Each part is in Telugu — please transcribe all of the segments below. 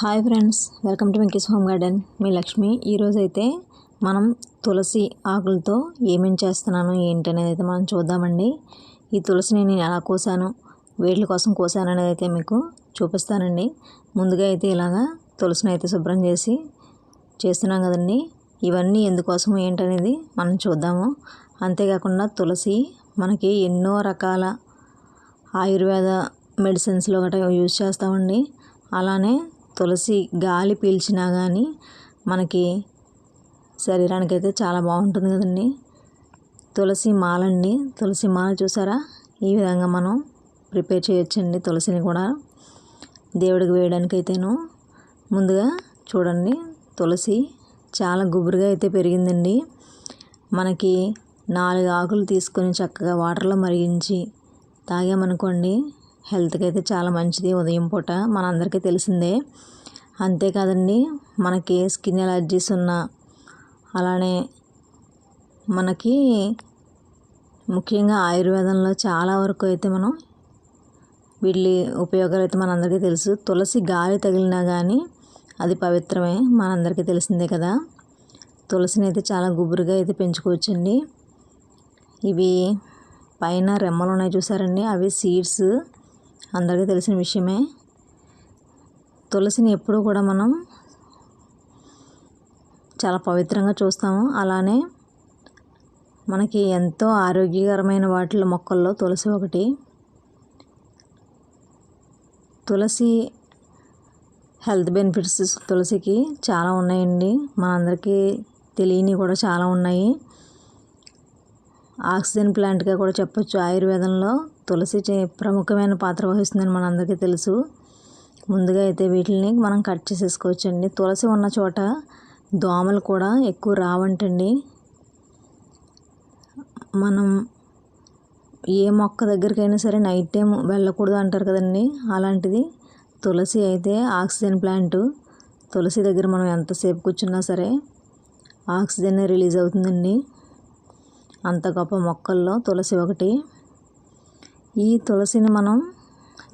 Hi friends welcome to Venky's home garden. మీ లక్ష్మి ఈరోజైతే మనం తులసి ఆకులతో ఏమేం చేస్తున్నాను ఏంటి అనేది అయితే మనం చూద్దామండి. ఈ తులసిని నేను ఎలా కోసాను వేట్ల కోసం కోసాను అనేది అయితే మీకు చూపిస్తానండి. ముందుగా అయితే ఇలాగా తులసిని అయితే శుభ్రం చేసి చేస్తున్నాం కదండి. ఇవన్నీ ఎందుకోసం ఏంటనేది మనం చూద్దాము. అంతేకాకుండా తులసి మనకి ఎన్నో రకాల ఆయుర్వేద మెడిసిన్స్లో గట్రా యూజ్ చేస్తామండి. అలానే తులసి గాలి పీల్చినా కానీ మనకి శరీరానికి అయితే చాలా బాగుంటుంది కదండి. తులసి మాల అండి తులసి మాల చూసారా? ఈ విధంగా మనం ప్రిపేర్ చేయొచ్చండి తులసిని కూడా. దేవుడికి వేయడానికి అయితేను ముందుగా చూడండి తులసి చాలా గుబురుగా అయితే పెరిగిందండి. మనకి నాలుగు ఆకులు తీసుకొని చక్కగా వాటర్లో మరిగించి తాగామనుకోండి హెల్త్కి అయితే చాలా మంచిది ఉదయం పూట. మనందరికీ తెలిసిందే. అంతేకాదండి మనకి స్కిన్ ఎలర్జీస్ ఉన్న అలానే మనకి ముఖ్యంగా ఆయుర్వేదంలో చాలా వరకు అయితే మనం వీళ్ళ ఉపయోగాలు అయితే మనందరికీ తెలుసు. తులసి గాలి తగిలినా కానీ అది పవిత్రమే మనందరికీ తెలిసిందే కదా. తులసిని అయితే చాలా గుబురుగా అయితే పెంచుకోవచ్చండి. ఇవి పైన రెమ్మలు ఉన్నాయి చూసారండి అవి సీడ్స్. అందరికీ తెలిసిన విషయమే. తులసిని ఎప్పుడూ కూడా మనం చాలా పవిత్రంగా చూస్తాము. అలానే మనకి ఎంతో ఆరోగ్యకరమైన వాటిలో మొక్కల్లో తులసి ఒకటి. తులసి హెల్త్ బెనిఫిట్స్ తులసికి చాలా ఉన్నాయండి. మనందరికీ తెలియని కూడా చాలా ఉన్నాయి. ఆక్సిజన్ ప్లాంట్గా కూడా చెప్పొచ్చు. ఆయుర్వేదంలో తులసి ప్రముఖమైన పాత్ర వహిస్తుందని మనందరికీ తెలుసు. ముందుగా అయితే వీటిని మనం కట్ చేసేసుకోవచ్చండి. తులసి ఉన్న చోట దోమలు కూడా ఎక్కువ రావంటండి. మనం ఏ మొక్క దగ్గరికైనా సరే నైట్ టైం వెళ్ళకూడదు అంటారు కదండి. అలాంటిది తులసి అయితే ఆక్సిజన్ ప్లాంట్. తులసి దగ్గర మనం ఎంతసేపు కూర్చున్నా సరే ఆక్సిజన్ రిలీజ్ అవుతుందండి. అంత గొప్ప మొక్కల్లో తులసి ఒకటి. ఈ తులసిని మనం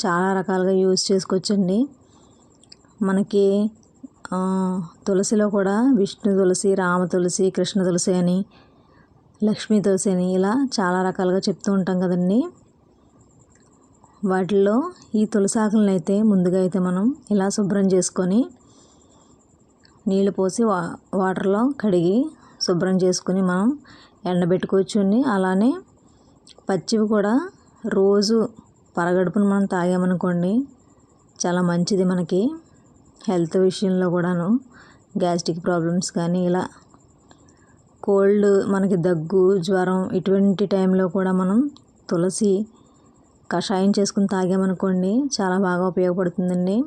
చాలా రకాలుగా యూజ్ చేసుకోవచ్చండి. మనకి తులసిలో కూడా విష్ణు తులసి రామ తులసి కృష్ణ తులసి అని లక్ష్మీ తులసి అని ఇలా చాలా రకాలుగా చెప్తూ ఉంటాం కదండి. వాటిల్లో ఈ తులసి ఆకులను అయితే ముందుగా అయితే మనం ఇలా శుభ్రం చేసుకొని నీళ్ళు పోసి వా వాటర్లో కడిగి శుభ్రం చేసుకుని మనం ఎండబెట్టుకోవచ్చు అలానే పచ్చివి కూడా రోజు పరగడుపును మనం తాగామనుకోండి చాలా మంచిది మనకి. హెల్త్ విషయంలో కూడాను గ్యాస్ట్రిక్ ప్రాబ్లమ్స్ కానీ ఇలా కోల్డ్ మనకి దగ్గు జ్వరం ఇటువంటి టైంలో కూడా మనం తులసి కషాయం చేసుకుని తాగామనుకోండి చాలా బాగా ఉపయోగపడుతుందండి.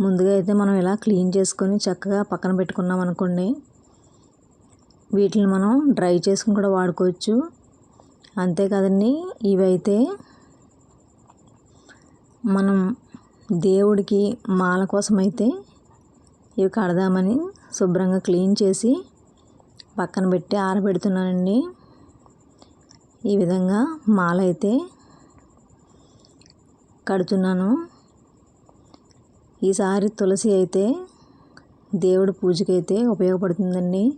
ముందుగా అయితే మనం ఇలా క్లీన్ చేసుకొని చక్కగా పక్కన పెట్టుకున్నాం అనుకోండి వీటిని మనం డ్రై చేసుకుని కూడా వాడుకోవచ్చు. అంతేకాదండి ఇవైతే మనం దేవుడికి మాల కోసం అయితే ఇవి కడదామని శుభ్రంగా క్లీన్ చేసి పక్కన పెట్టి ఆరబెడుతున్నానండి. ఈ విధంగా మాల అయితే కడుతున్నాను. ఈసారి తులసి అయితే దేవుడి పూజకైతే ఉపయోగపడుతుందండి.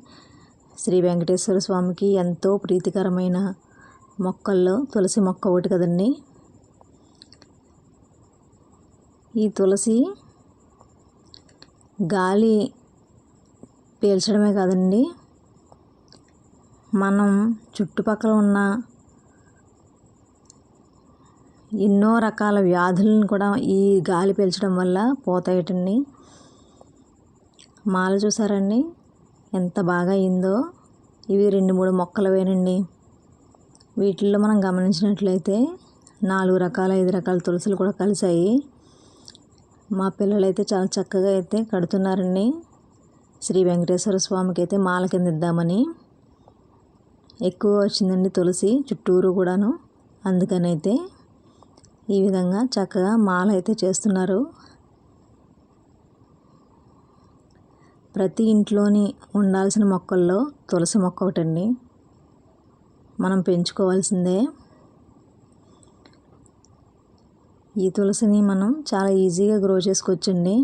శ్రీ వెంకటేశ్వర స్వామికి ఎంతో ప్రీతికరమైన మొక్కల్లో తులసి మొక్క ఒకటి కదండి. ఈ తులసి గాలి పీల్చడమే కాదండి. మనం చుట్టుపక్కల ఉన్న ఎన్నో రకాల వ్యాధులను కూడా ఈ గాలి పీల్చడం వల్ల పోతాయటండి. మాల చూసారండి? ఎంత బాగా అయిందో. ఇవి రెండు మూడు మొక్కలవేనండి. వీటిల్లో మనం గమనించినట్లయితే నాలుగు రకాల ఐదు రకాల తులసులు కూడా కలిసాయి మా పిల్లలు అయితే చాలా చక్కగా అయితే కడుతున్నారండి. శ్రీ వెంకటేశ్వర స్వామికి అయితే మాల కింద ఇద్దామని. ఎక్కువ వచ్చిందండి తులసి చుట్టూరు కూడాను. అందుకని అయితే ఈ విధంగా చక్కగా మాల అయితే చేస్తున్నారు. ప్రతి ఇంట్లోని ఉండాల్సిన మొక్కల్లో తులసి మొక్క ఒకటండి. మనం పెంచుకోవాల్సిందే. ఈ తులసిని మనం చాలా ఈజీగా గ్రో చేసుకోవచ్చండి.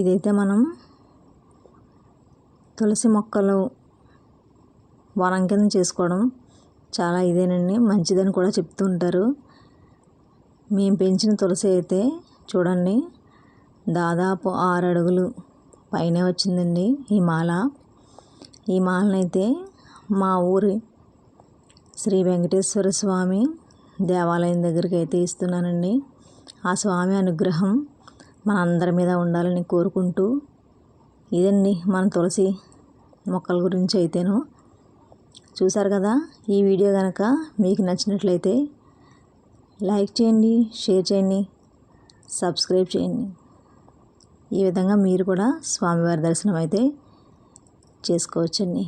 ఇదైతే మనం తులసి మొక్కలు వరం కింద చేసుకోవడం చాలా ఇదేనండి. మంచిదని కూడా చెప్తూ ఉంటారు. మేము పెంచిన తులసి అయితే చూడండి దాదాపు ఆరు అడుగులు పైనే వచ్చిందండి ఈ మాల. ఈ మాలనైతే మా ఊరి శ్రీ వెంకటేశ్వర స్వామి దేవాలయం దగ్గరికి అయితే ఇస్తున్నానండి. ఆ స్వామి అనుగ్రహం మనందరి మీద ఉండాలని కోరుకుంటూ ఇదండి మన తులసి మొక్కల గురించి అయితేను. చూసారు కదా ఈ వీడియో కనుక మీకు నచ్చినట్లయితే లైక్ చేయండి షేర్ చేయండి సబ్స్క్రైబ్ చేయండి. ఈ విధంగా మీరు కూడా స్వామివారి దర్శనం అయితే చేసుకోవచ్చండి.